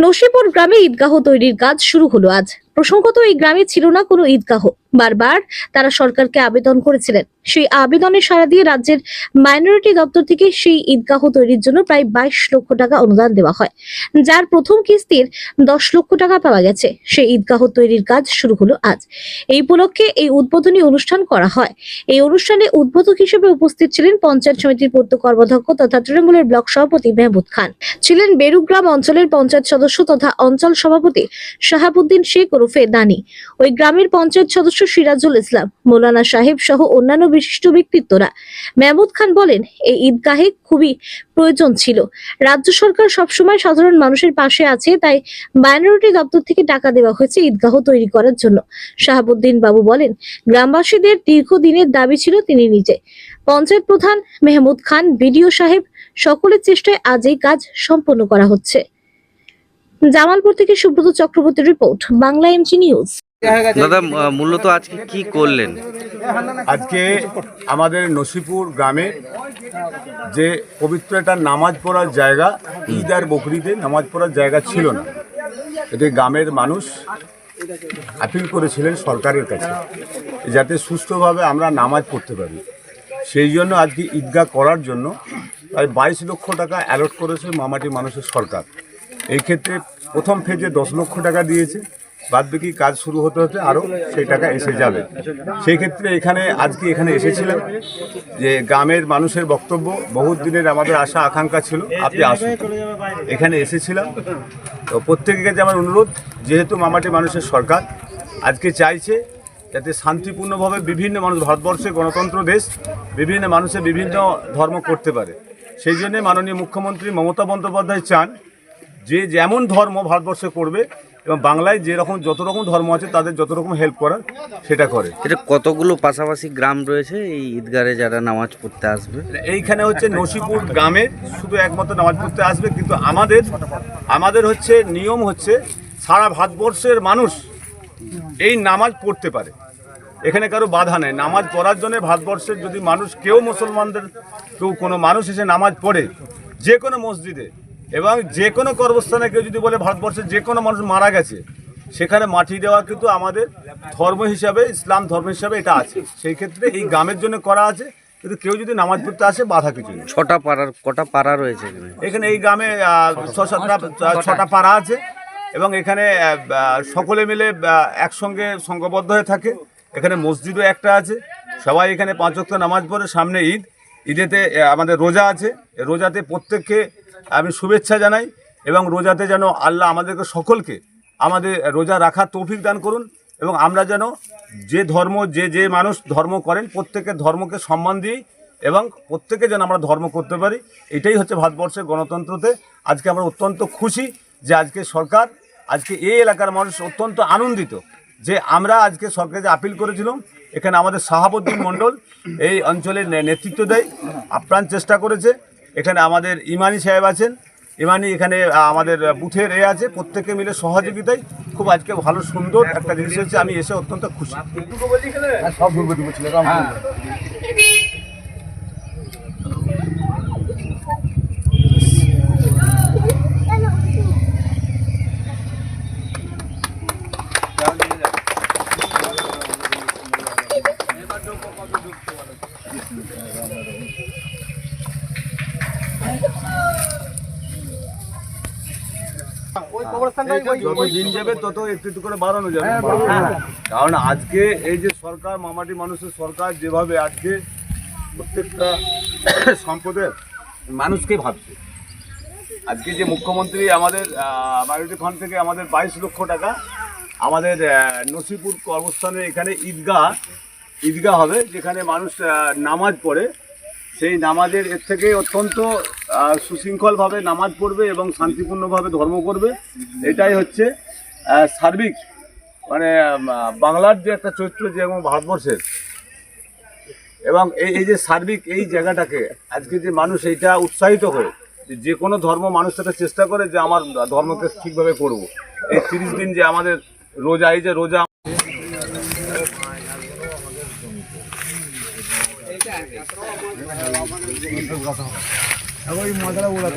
নসিপুর গ্রামে ঈদগাহ তৈরির কাজ শুরু হলো আজ। প্রসঙ্গত, এই গ্রামে ছিল না কোনো ঈদগাহ। বারবার তারা সরকারকে আবেদন করেছিলেন। সেই আবেদনে সাড়া দিয়ে রাজ্যের মাইনরিটি দপ্তর থেকে সেই ঈদগাহ তৈরির জন্য প্রায় বাইশ লক্ষ টাকা অনুদান দেওয়া হয়। যার প্রথম কিস্তির দশ লক্ষ টাকা পাওয়া গেছে। সেই ঈদগাহ তৈরির কাজ শুরু হলো আজ। এই উপলক্ষে এই উদ্বোধনী অনুষ্ঠান করা হয়। এই অনুষ্ঠানে উদ্বোধক হিসেবে উপস্থিত ছিলেন পঞ্চায়েত সমিতির পূর্ত কর্মধ্যক্ষ তথা তৃণমূলের ব্লক সভাপতি মেহমুদ খান। ছিলেন বেরুগ্রাম অঞ্চলের পঞ্চায়েত সদস্য তথা অঞ্চল সভাপতি শাহাবুদ্দিন শেখ ওরফে দানি। ওই গ্রামের পঞ্চায়েত সদস্য সিরাজুল ইসলাম, মৌলানা সাহেব সহ অন্যান্য বিশিষ্ট ব্যক্তিত্বরা। মেহমুদ খান বলেন, এই ঈদগাহে খুবই প্রয়োজন ছিল। রাজ্য সরকার সবসময় সাধারণ মানুষের পাশে আছে, তাই মাইনরিটি দপ্তর থেকে টাকা দেওয়া হয়েছে ঈদগাহ তৈরি করার জন্য। শাহাবুদ্দিন বাবু বলেন, গ্রামবাসীদের দীর্ঘদিনের দাবি ছিল তিনি নিজে। পঞ্চায়েত প্রধান মেহমুদ খান, বিডিও সাহেব, সকলের চেষ্টায় আজ এই কাজ সম্পন্ন করা হচ্ছে। জামালপুর থেকে সুব্রত চক্রবর্তীর রিপোর্ট বাংলা এমজি নিউজ। দাদা মূলত আজকে কি করলেন? আজকে আমাদের নসিপুর গ্রামে যে পবিত্র একটা নামাজ পড়ার জায়গা ঈদ আর বকরিতে নামাজ পড়ার জায়গা ছিল না। এটি গ্রামের মানুষ আপিল করেছিলেন সরকারের কাছে যাতে সুষ্ঠুভাবে আমরা নামাজ পড়তে পারি। সেই জন্য আজকে ঈদগাহ করার জন্য প্রায় বাইশ লক্ষ টাকা অ্যালট করেছে মামাটি মানুষের সরকার। এই ক্ষেত্রে প্রথম ফেজে দশ লক্ষ টাকা দিয়েছে, বাদবাকি কাজ শুরু হতে হতে আরও সেই টাকা এসে যাবে। সেই ক্ষেত্রে এখানে, আজকে এখানে এসেছিলাম যে গ্রামের মানুষের বক্তব্য বহু দিনের আমাদের আশা, আকাঙ্ক্ষা ছিল, আপনি আসুন। এখানে এসেছিলাম। তো প্রত্যেকের কাছে আমার অনুরোধ, যেহেতু মামাটি মানুষের সরকার, আজকে চাইছে যাতে শান্তিপূর্ণভাবে বিভিন্ন মানুষ, ভারতবর্ষে গণতন্ত্র দেশ, বিভিন্ন মানুষের বিভিন্ন ধর্ম করতে পারে। সেই জন্যে মাননীয় মুখ্যমন্ত্রী মমতা বন্দ্যোপাধ্যায় চান যে যেমন ধর্ম ভারতবর্ষে করবে এবং বাংলায় যে রকম যত রকম ধর্ম আছে তাদের যত রকম হেল্প করার সেটা করে। এটা কতগুলো পাশাপাশি গ্রাম রয়েছে এই ঈদগারে যারা নামাজ পড়তে আসবে? এইখানে হচ্ছে নসিপুর গ্রামে শুধু একমাত্র নামাজ পড়তে আসবে কিন্তু আমাদের আমাদের হচ্ছে নিয়ম হচ্ছে সারা ভারতবর্ষের মানুষ এই নামাজ পড়তে পারে। এখানে কারও বাধা নেই। নামাজ পড়ার জন্য ভারতবর্ষের যদি মানুষ কেউ মুসলমানদের কেউ কোনো মানুষ এসে নামাজ পড়ে যে কোনো মসজিদে এবং যে কোনো কর্মস্থানে কেউ যদি বলে ভারতবর্ষের যে কোনো মানুষ মারা গেছে সেখানে মাটি দেওয়া কিন্তু আমাদের ধর্ম হিসাবে ইসলাম ধর্ম হিসাবে এটা আছে। সেই ক্ষেত্রে এই গ্রামের জন্য করা আছে কিন্তু কেউ যদি নামাজ পড়তে আসে বাধা কিছু নেই। ছটা পাড়ার কটা পাড়া রয়েছে এখানে? এই গ্রামে ছ সাতটা ছটা পাড়া আছে এবং এখানে সকলে মিলে একসঙ্গে সংঘবদ্ধ হয়ে থাকে। এখানে মসজিদও একটা আছে। সবাই এখানে পাঁচ ওয়াক্ত নামাজ পড়ে। সামনে ঈদ। ঈদেতে আমাদের রোজা আছে। রোজাতে প্রত্যেককে আমি শুভেচ্ছা জানাই এবং রোজাতে যেন আল্লাহ আমাদেরকে সকলকে আমাদের রোজা রাখার তৌফিক দান করুন এবং আমরা যেন যে ধর্ম, যে যে মানুষ ধর্ম করেন, প্রত্যেকের ধর্মকে সম্মান দিই এবং প্রত্যেকে যেন আমরা ধর্ম করতে পারি। এটাই হচ্ছে ভারতবর্ষের গণতন্ত্রতে। আজকে আমরা অত্যন্ত খুশি যে আজকে সরকার, আজকে এই এলাকার মানুষ অত্যন্ত আনন্দিত যে আমরা আজকে সরকারকে আপিল করেছিলাম। এখানে আমাদের শাহাবুদ্দিন মণ্ডল এই অঞ্চলের নেতৃত্ব দেয়। আপ্রাণ চেষ্টা করেছে। এখানে আমাদের ইমানি সাহেব আছেন। ইমানি এখানে আমাদের বুথের এ আছে। প্রত্যেকে মিলে সহযোগিতায় খুব আজকে ভালো সুন্দর একটা জিনিস হচ্ছে আমি এসে অত্যন্ত খুশি। যত দিন যাবে তত একটু একটু করে বাড়ানো যাবে। কারণ আজকে এই যে সরকার মামাটি মানুষের সরকার যেভাবে আজকে প্রত্যেকটা সম্পদের মানুষকে ভাবছে। আজকে যে মুখ্যমন্ত্রী আমাদের মাইনরিটি ফান্ড থেকে আমাদের বাইশ লক্ষ টাকা আমাদের নসিপুর কর্মস্থানে এখানে ঈদগাহ ঈদগাহ হবে যেখানে মানুষ নামাজ পড়ে। সেই নামাজের এর থেকে অত্যন্ত সুশৃঙ্খলভাবে নামাজ পড়বে এবং শান্তিপূর্ণভাবে ধর্ম করবে। এটাই হচ্ছে সার্বিক মানে বাংলার যে একটা চরিত্র যে এবং ভারতবর্ষের, এবং এই এই যে সার্বিক এই জায়গাটাকে, আজকে যে মানুষ এইটা উৎসাহিত হয়ে যে কোনো ধর্ম মানুষ সেটা চেষ্টা করে যে আমার ধর্মকে ঠিকভাবে করব। এই তিরিশ দিন যে আমাদের রোজা, এই যে রোজা এখন ওই মাথাটা ওরা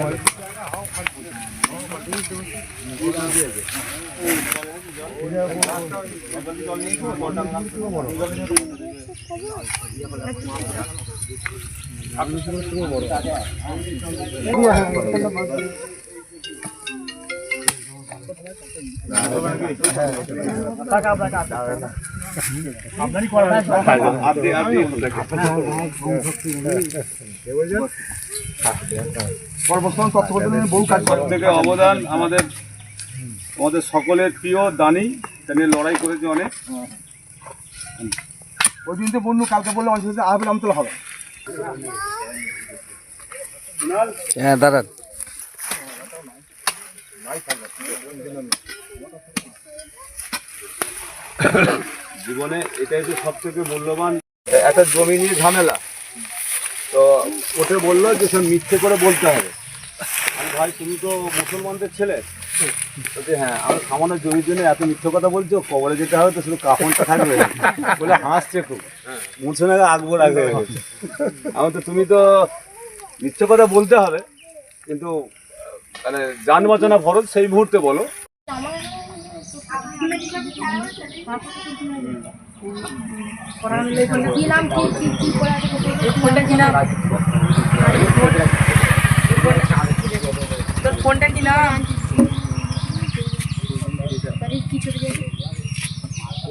আপনি আপনি সব থেকে অবদান আমাদের আমাদের সকলের প্রিয় দানি তিনি লড়াই করেছে অনেক। ওই দিন তো বন্ধু কালকে বলল আমার সাথে আহ বললাম তো হবে হ্যাঁ দাঁড়ান। জীবনে এটাই তো সব থেকে মূল্যবান। একটা জমি নিয়ে ঝামেলা। ওকে বলল যে সব মিথ্যে করে বলতে হবে। আমি ভাই, তুমি তো মুসলমানদের ছেলে। বলছে হ্যাঁ আমি সামান্য জমির জন্য এত মিথ্যে কথা বলছো কবরে যেতে হবে তো শুধু কাপড়টা থাকবে। বলে, হাসছে খুব। মুসলে আগবো রাখবে আমি তো তুমি তো মিথ্যে কথা বলতে হবে, কিন্তু মানে যান বাঁচানো ফরজ, সেই মুহূর্তে বলো। দিলাম কি কি কি করে আছে ফোনটা কিনা তোর ফোনটা কিনা কিছু আর আমি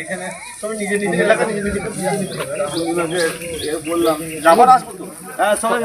এখানে সবাই নিজে নিজে এলাকা নিজে নিজে বললাম যাবার আসব তো হ্যাঁ সবাই